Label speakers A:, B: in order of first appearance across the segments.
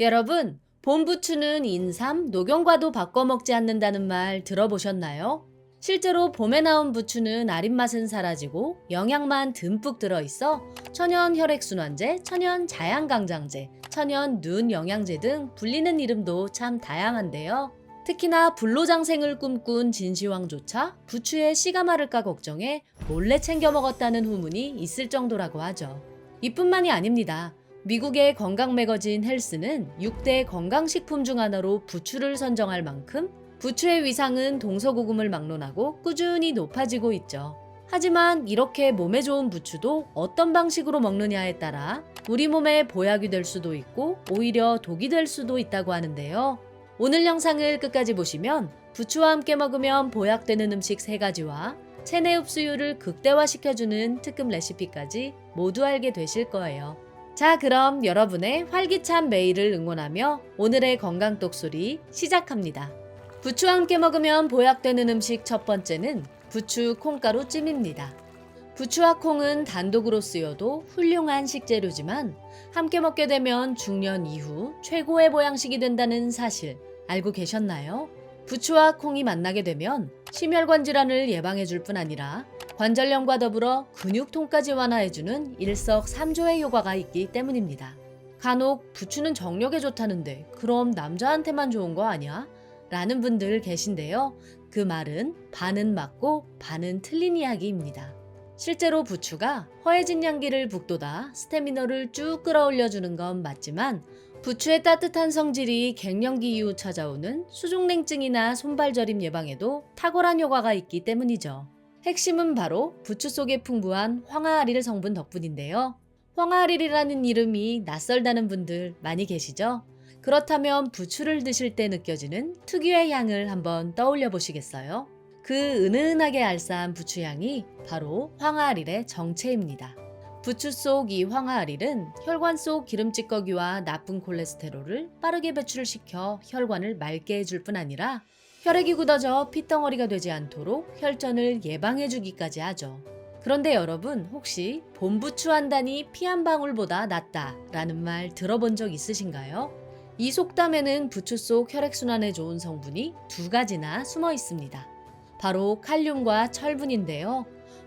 A: 여러분, 봄 부추는 인삼, 녹용과도 바꿔 먹지 않는다는 말 들어보셨나요? 실제로 봄에 나온 부추는 아린 맛은 사라지고 영양만 듬뿍 들어있어 천연 혈액순환제, 천연 자양강장제, 천연 눈 영양제 등 불리는 이름도 참 다양한데요. 특히나 불로장생을 꿈꾼 진시황조차 부추에 씨가 마를까 걱정해 몰래 챙겨 먹었다는 후문이 있을 정도라고 하죠. 이뿐만이 아닙니다. 미국의 건강 매거진 헬스는 6대 건강식품 중 하나로 부추를 선정할 만큼 부추의 위상은 동서고금을 막론하고 꾸준히 높아지고 있죠. 하지만 이렇게 몸에 좋은 부추도 어떤 방식으로 먹느냐에 따라 우리 몸에 보약이 될 수도 있고 오히려 독이 될 수도 있다고 하는데요. 오늘 영상을 끝까지 보시면 부추와 함께 먹으면 보약되는 음식 3가지와 체내 흡수율을 극대화시켜주는 특급 레시피까지 모두 알게 되실 거예요. 자, 그럼 여러분의 활기찬 매일을 응원하며 오늘의 건강 똑소리 시작합니다. 부추와 함께 먹으면 보약되는 음식 첫 번째는 부추 콩가루 찜입니다. 부추와 콩은 단독으로 쓰여도 훌륭한 식재료지만 함께 먹게 되면 중년 이후 최고의 보양식이 된다는 사실 알고 계셨나요? 부추와 콩이 만나게 되면 심혈관 질환을 예방해 줄 뿐 아니라 관절염과 더불어 근육통까지 완화해주는 일석삼조의 효과가 있기 때문입니다. 간혹 부추는 정력에 좋다는데 그럼 남자한테만 좋은 거 아니야? 라는 분들 계신데요. 그 말은 반은 맞고 반은 틀린 이야기입니다. 실제로 부추가 허해진 양기를 북돋아 스태미너를 쭉 끌어올려주는 건 맞지만 부추의 따뜻한 성질이 갱년기 이후 찾아오는 수족냉증이나 손발저림 예방에도 탁월한 효과가 있기 때문이죠. 핵심은 바로 부추 속에 풍부한 황화아릴 성분 덕분인데요. 황화아릴이라는 이름이 낯설다는 분들 많이 계시죠? 그렇다면 부추를 드실 때 느껴지는 특유의 향을 한번 떠올려 보시겠어요? 그 은은하게 알싸한 부추향이 바로 황화아릴의 정체입니다. 부추 속 이 황화아릴은 혈관 속 기름 찌꺼기와 나쁜 콜레스테롤을 빠르게 배출시켜 혈관을 맑게 해줄 뿐 아니라 혈액이 굳어져 핏덩어리가 되지 않도록 혈전을 예방해 주기까지 하죠. 그런데 여러분 혹시 봄부추 한 단이 피 한 방울보다 낫다 라는 말 들어본 적 있으신가요? 이 속담에는 부추 속 혈액순환에 좋은 성분이 두 가지나 숨어 있습니다. 바로 칼륨과 철분인데요.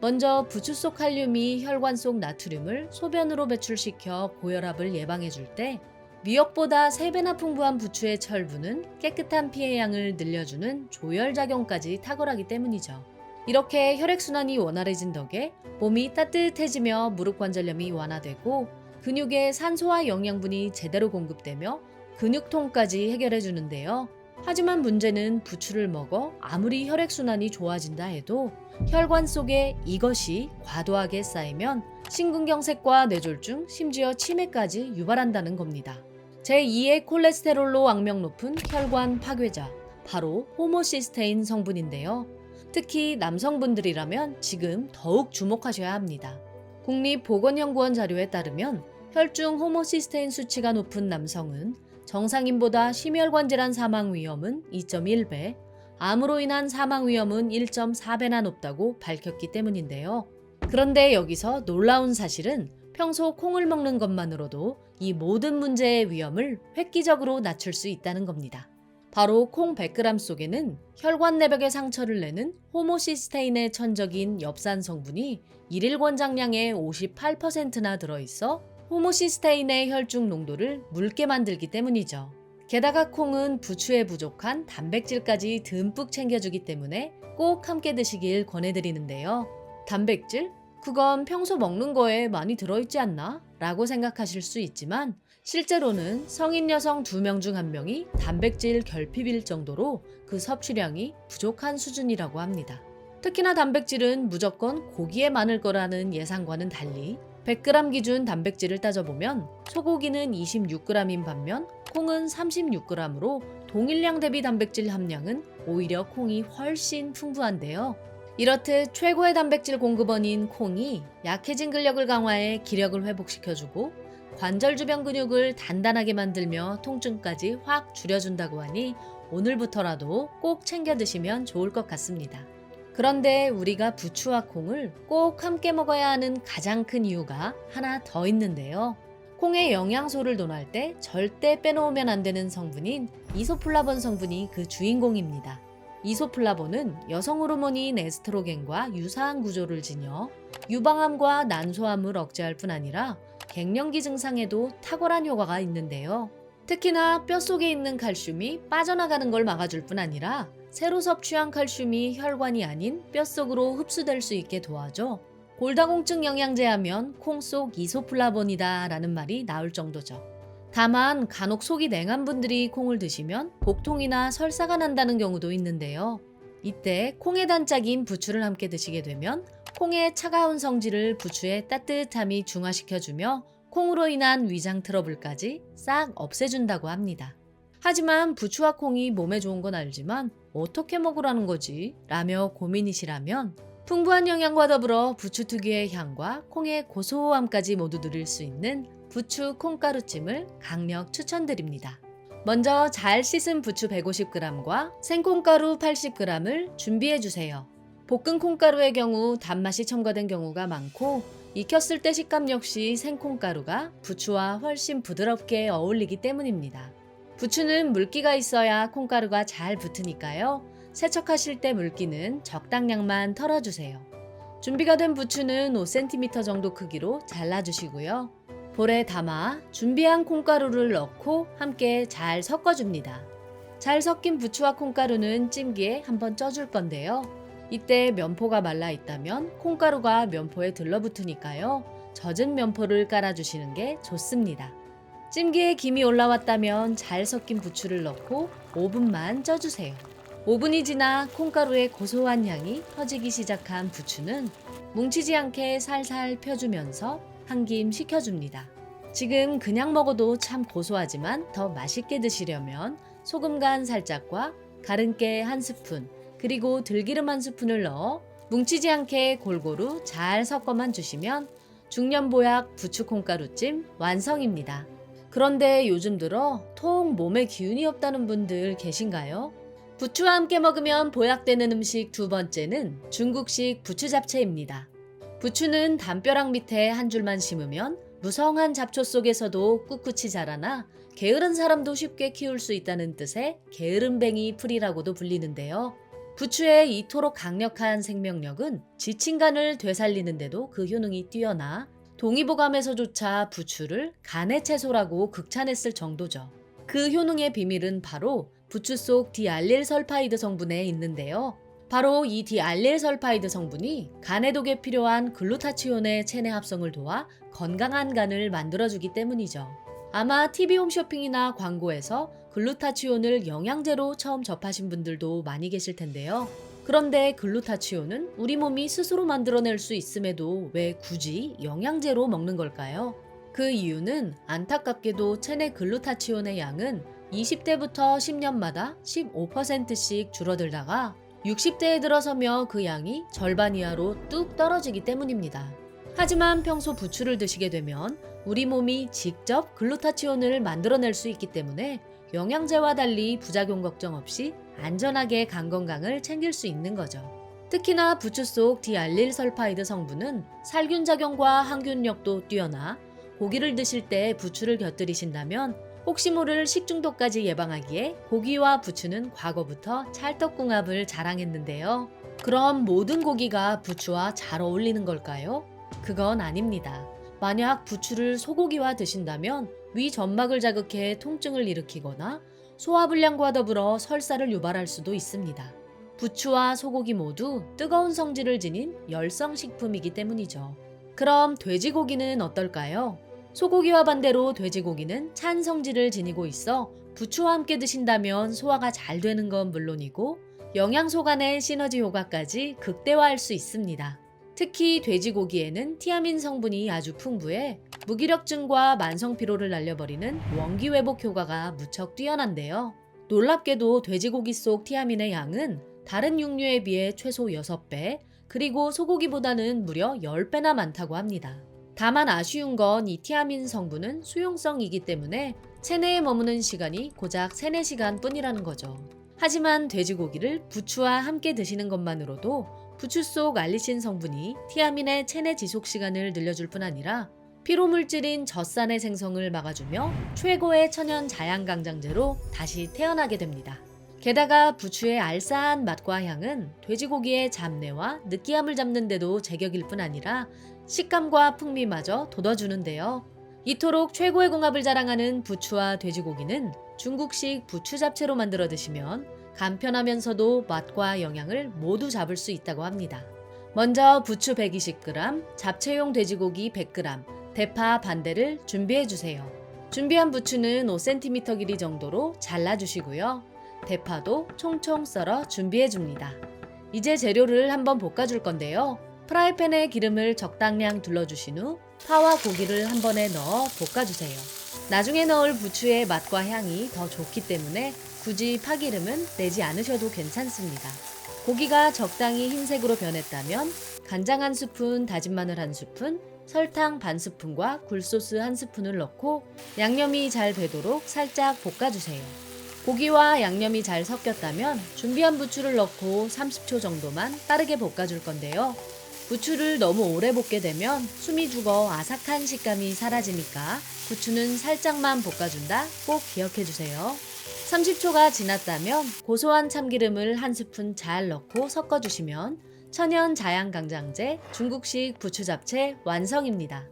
A: 먼저 부추 속 칼륨이 혈관 속 나트륨을 소변으로 배출시켜 고혈압을 예방해 줄 때 미역보다 3배나 풍부한 부추의 철분은 깨끗한 피의 양을 늘려주는 조혈작용까지 탁월하기 때문이죠. 이렇게 혈액순환이 원활해진 덕에 몸이 따뜻해지며 무릎 관절염이 완화되고 근육에 산소와 영양분이 제대로 공급되며 근육통까지 해결해 주는데요. 하지만 문제는 부추를 먹어 아무리 혈액순환이 좋아진다 해도 혈관 속에 이것이 과도하게 쌓이면 심근경색과 뇌졸중, 심지어 치매까지 유발한다는 겁니다. 제2의 콜레스테롤로 악명 높은 혈관 파괴자, 바로 호모시스테인 성분인데요. 특히 남성분들이라면 지금 더욱 주목하셔야 합니다. 국립보건연구원 자료에 따르면 혈중 호모시스테인 수치가 높은 남성은 정상인보다 심혈관 질환 사망 위험은 2.1배, 암으로 인한 사망 위험은 1.4배나 높다고 밝혔기 때문인데요. 그런데 여기서 놀라운 사실은 평소 콩을 먹는 것만으로도 이 모든 문제의 위험을 획기적으로 낮출 수 있다는 겁니다. 바로 콩 100g 속에는 혈관 내벽에 상처를 내는 호모시스테인의 천적인 엽산 성분이 일일 권장량의 58%나 들어있어 호모시스테인의 혈중 농도를 묽게 만들기 때문이죠. 게다가 콩은 부추에 부족한 단백질까지 듬뿍 챙겨주기 때문에 꼭 함께 드시길 권해드리는데요. 단백질? 그건 평소 먹는 거에 많이 들어있지 않나? 라고 생각하실 수 있지만 실제로는 성인 여성 2명 중 1명이 단백질 결핍일 정도로 그 섭취량이 부족한 수준이라고 합니다. 특히나 단백질은 무조건 고기에 많을 거라는 예상과는 달리 100g 기준 단백질을 따져보면 소고기는 26g인 반면 콩은 36g으로 동일량 대비 단백질 함량은 오히려 콩이 훨씬 풍부한데요. 이렇듯 최고의 단백질 공급원인 콩이 약해진 근력을 강화해 기력을 회복시켜주고 관절 주변 근육을 단단하게 만들며 통증까지 확 줄여준다고 하니 오늘부터라도 꼭 챙겨 드시면 좋을 것 같습니다. 그런데 우리가 부추와 콩을 꼭 함께 먹어야 하는 가장 큰 이유가 하나 더 있는데요. 콩의 영양소를 논할 때 절대 빼놓으면 안 되는 성분인 이소플라본 성분이 그 주인공입니다. 이소플라본은 여성 호르몬인 에스트로겐과 유사한 구조를 지녀 유방암과 난소암을 억제할 뿐 아니라 갱년기 증상에도 탁월한 효과가 있는데요. 특히나 뼛속에 있는 칼슘이 빠져나가는 걸 막아줄 뿐 아니라 새로 섭취한 칼슘이 혈관이 아닌 뼛속으로 흡수될 수 있게 도와줘. 골다공증 영양제 하면 콩 속 이소플라본이다 라는 말이 나올 정도죠. 다만 간혹 속이 냉한 분들이 콩을 드시면 복통이나 설사가 난다는 경우도 있는데요. 이때 콩의 단짝인 부추를 함께 드시게 되면 콩의 차가운 성질을 부추의 따뜻함이 중화시켜주며 콩으로 인한 위장 트러블까지 싹 없애준다고 합니다. 하지만 부추와 콩이 몸에 좋은 건 알지만 어떻게 먹으라는 거지? 라며 고민이시라면 풍부한 영양과 더불어 부추 특유의 향과 콩의 고소함까지 모두 누릴 수 있는 부추 콩가루찜을 강력 추천드립니다. 먼저 잘 씻은 부추 150g과 생콩가루 80g을 준비해 주세요. 볶은 콩가루의 경우 단맛이 첨가된 경우가 많고 익혔을 때 식감 역시 생콩가루가 부추와 훨씬 부드럽게 어울리기 때문입니다. 부추는 물기가 있어야 콩가루가 잘 붙으니까요. 세척하실 때 물기는 적당량만 털어주세요. 준비가 된 부추는 5cm 정도 크기로 잘라주시고요. 볼에 담아 준비한 콩가루를 넣고 함께 잘 섞어줍니다. 잘 섞인 부추와 콩가루는 찜기에 한번 쪄줄 건데요. 이때 면포가 말라 있다면 콩가루가 면포에 들러붙으니까요. 젖은 면포를 깔아주시는 게 좋습니다. 찜기에 김이 올라왔다면 잘 섞인 부추를 넣고 5분만 쪄주세요. 5분이 지나 콩가루의 고소한 향이 퍼지기 시작한 부추는 뭉치지 않게 살살 펴주면서 한 김 식혀줍니다. 지금 그냥 먹어도 참 고소하지만 더 맛있게 드시려면 소금 간 살짝과 가른깨 한 스푼, 그리고 들기름 한 스푼을 넣어 뭉치지 않게 골고루 잘 섞어만 주시면 중년보약 부추콩가루찜 완성입니다. 그런데 요즘 들어 통 몸에 기운이 없다는 분들 계신가요? 부추와 함께 먹으면 보약되는 음식 두 번째는 중국식 부추 잡채입니다. 부추는 담벼락 밑에 한 줄만 심으면 무성한 잡초 속에서도 꿋꿋이 자라나 게으른 사람도 쉽게 키울 수 있다는 뜻의 게으름뱅이 풀이라고도 불리는데요. 부추의 이토록 강력한 생명력은 지친 간을 되살리는데도 그 효능이 뛰어나 동의보감에서조차 부추를 간의 채소라고 극찬했을 정도죠. 그 효능의 비밀은 바로 부추 속 디알릴설파이드 성분에 있는데요. 바로 이 디알릴설파이드 성분이 간의 독에 필요한 글루타치온의 체내 합성을 도와 건강한 간을 만들어주기 때문이죠. 아마 TV 홈쇼핑이나 광고에서 글루타치온을 영양제로 처음 접하신 분들도 많이 계실 텐데요. 그런데 글루타치온은 우리 몸이 스스로 만들어낼 수 있음에도 왜 굳이 영양제로 먹는 걸까요? 그 이유는 안타깝게도 체내 글루타치온의 양은 20대부터 10년마다 15%씩 줄어들다가 60대에 들어서며 그 양이 절반 이하로 뚝 떨어지기 때문입니다. 하지만 평소 부추를 드시게 되면 우리 몸이 직접 글루타치온을 만들어낼 수 있기 때문에 영양제와 달리 부작용 걱정 없이 안전하게 간 건강을 챙길 수 있는 거죠. 특히나 부추 속 디알릴 설파이드 성분은 살균 작용과 항균력도 뛰어나 고기를 드실 때 부추를 곁들이신다면 혹시 모를 식중독까지 예방하기에 고기와 부추는 과거부터 찰떡궁합을 자랑했는데요. 그럼 모든 고기가 부추와 잘 어울리는 걸까요? 그건 아닙니다. 만약 부추를 소고기와 드신다면 위 점막을 자극해 통증을 일으키거나 소화불량과 더불어 설사를 유발할 수도 있습니다. 부추와 소고기 모두 뜨거운 성질을 지닌 열성식품이기 때문이죠. 그럼 돼지고기는 어떨까요? 소고기와 반대로 돼지고기는 찬 성질을 지니고 있어 부추와 함께 드신다면 소화가 잘 되는 건 물론이고 영양소 간의 시너지 효과까지 극대화할 수 있습니다. 특히 돼지고기에는 티아민 성분이 아주 풍부해 무기력증과 만성 피로를 날려버리는 원기 회복 효과가 무척 뛰어난데요. 놀랍게도 돼지고기 속 티아민의 양은 다른 육류에 비해 최소 6배, 그리고 소고기보다는 무려 10배나 많다고 합니다. 다만 아쉬운 건 이 티아민 성분은 수용성이기 때문에 체내에 머무는 시간이 고작 3, 4시간 뿐이라는 거죠. 하지만 돼지고기를 부추와 함께 드시는 것만으로도 부추 속 알리신 성분이 티아민의 체내 지속 시간을 늘려줄 뿐 아니라 피로 물질인 젖산의 생성을 막아주며 최고의 천연 자양강장제로 다시 태어나게 됩니다. 게다가 부추의 알싸한 맛과 향은 돼지고기의 잡내와 느끼함을 잡는데도 제격일 뿐 아니라 식감과 풍미마저 돋워주는데요. 이토록 최고의 궁합을 자랑하는 부추와 돼지고기는 중국식 부추 잡채로 만들어 드시면 간편하면서도 맛과 영양을 모두 잡을 수 있다고 합니다. 먼저 부추 120g, 잡채용 돼지고기 100g, 대파 반대를 준비해 주세요. 준비한 부추는 5cm 길이 정도로 잘라 주시고요. 대파도 총총 썰어 준비해 줍니다. 이제 재료를 한번 볶아 줄 건데요. 프라이팬에 기름을 적당량 둘러주신 후 파와 고기를 한 번에 넣어 볶아주세요. 나중에 넣을 부추의 맛과 향이 더 좋기 때문에 굳이 파기름은 내지 않으셔도 괜찮습니다. 고기가 적당히 흰색으로 변했다면 간장 한 스푼, 다진 마늘 한 스푼, 설탕 반 스푼과 굴소스 한 스푼을 넣고 양념이 잘 되도록 살짝 볶아주세요. 고기와 양념이 잘 섞였다면 준비한 부추를 넣고 30초 정도만 빠르게 볶아줄 건데요. 부추를 너무 오래 볶게 되면 숨이 죽어 아삭한 식감이 사라지니까 부추는 살짝만 볶아준다 꼭 기억해 주세요. 30초가 지났다면 고소한 참기름을 한 스푼 잘 넣고 섞어주시면 천연 자양강장제 중국식 부추 잡채 완성입니다.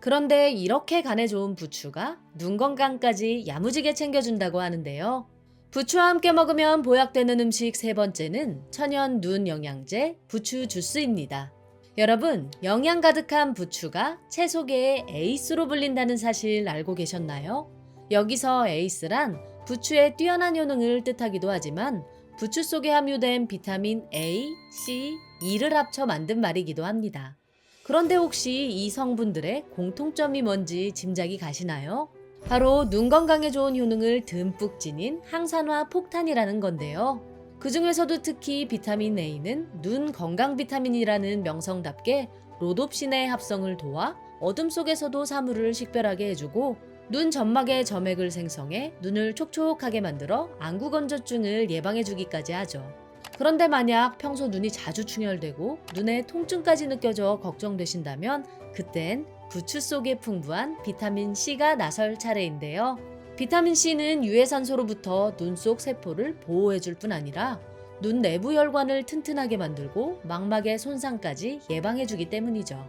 A: 그런데 이렇게 간에 좋은 부추가 눈 건강까지 야무지게 챙겨준다고 하는데요. 부추와 함께 먹으면 보약되는 음식 세 번째는 천연 눈 영양제 부추 주스입니다. 여러분, 영양 가득한 부추가 채소계의 에이스로 불린다는 사실 알고 계셨나요? 여기서 에이스란 부추의 뛰어난 효능을 뜻하기도 하지만 부추 속에 함유된 비타민 A, C, E를 합쳐 만든 말이기도 합니다. 그런데 혹시 이 성분들의 공통점이 뭔지 짐작이 가시나요? 바로 눈 건강에 좋은 효능을 듬뿍 지닌 항산화 폭탄이라는 건데요. 그 중에서도 특히 비타민 A는 눈 건강 비타민이라는 명성답게 로놉신의 합성을 도와 어둠 속에서도 사물을 식별하게 해주고 눈 점막의 점액을 생성해 눈을 촉촉하게 만들어 안구 건조증을 예방해주기까지 하죠. 그런데 만약 평소 눈이 자주 충혈되고 눈에 통증까지 느껴져 걱정되신다면 그땐 부추 속에 풍부한 비타민 C가 나설 차례인데요. 비타민 C는 유해산소로부터 눈 속 세포를 보호해줄 뿐 아니라 눈 내부 혈관을 튼튼하게 만들고 망막의 손상까지 예방해주기 때문이죠.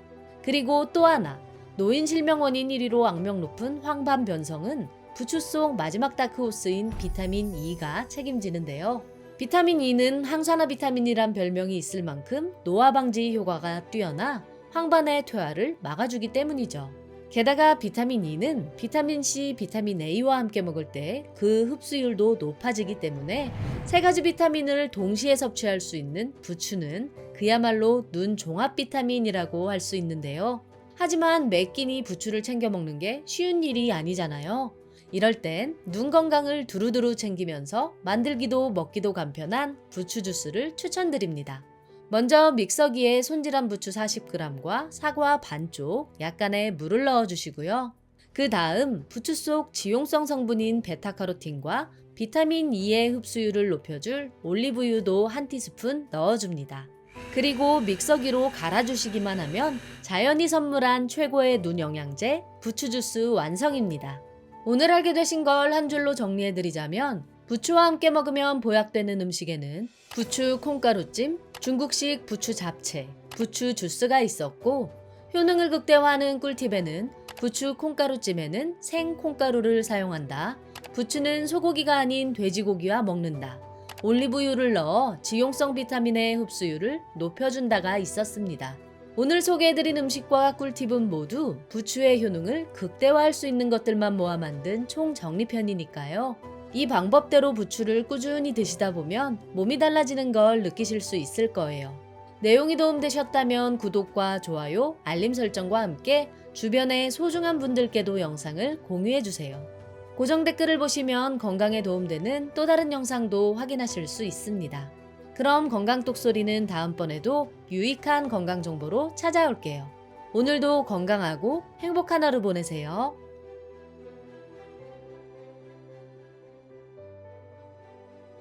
A: 그리고 또 하나, 노인 실명 원인 1위로 악명 높은 황반 변성은 부추 속 마지막 다크호스인 비타민 E가 책임지는데요. 비타민 E는 항산화 비타민이란 별명이 있을 만큼 노화 방지 효과가 뛰어나 황반의 퇴화를 막아주기 때문이죠. 게다가 비타민 E는 비타민 C, 비타민 A와 함께 먹을 때 그 흡수율도 높아지기 때문에 세 가지 비타민을 동시에 섭취할 수 있는 부추는 그야말로 눈 종합 비타민이라고 할 수 있는데요. 하지만 매 끼니 부추를 챙겨 먹는 게 쉬운 일이 아니잖아요. 이럴 땐 눈 건강을 두루두루 챙기면서 만들기도 먹기도 간편한 부추 주스를 추천드립니다. 먼저 믹서기에 손질한 부추 40g과 사과 반쪽 약간의 물을 넣어 주시고요. 그 다음 부추 속 지용성 성분인 베타카로틴과 비타민 E의 흡수율을 높여줄 올리브유도 한 티스푼 넣어줍니다. 그리고 믹서기로 갈아주시기만 하면 자연이 선물한 최고의 눈 영양제 부추 주스 완성입니다. 오늘 알게 되신 걸 한 줄로 정리해드리자면 부추와 함께 먹으면 보약되는 음식에는 부추 콩가루찜, 중국식 부추 잡채, 부추 주스가 있었고 효능을 극대화하는 꿀팁에는 부추 콩가루찜에는 생 콩가루를 사용한다. 부추는 소고기가 아닌 돼지고기와 먹는다. 올리브유를 넣어 지용성 비타민의 흡수율을 높여준다가 있었습니다. 오늘 소개해드린 음식과 꿀팁은 모두 부추의 효능을 극대화할 수 있는 것들만 모아 만든 총 정리편이니까요. 이 방법대로 부추를 꾸준히 드시다 보면 몸이 달라지는 걸 느끼실 수 있을 거예요. 내용이 도움되셨다면 구독과 좋아요, 알림 설정과 함께 주변의 소중한 분들께도 영상을 공유해주세요. 고정 댓글을 보시면 건강에 도움되는 또 다른 영상도 확인하실 수 있습니다. 그럼 건강 똑소리는 다음번에도 유익한 건강 정보로 찾아올게요. 오늘도 건강하고 행복한 하루 보내세요.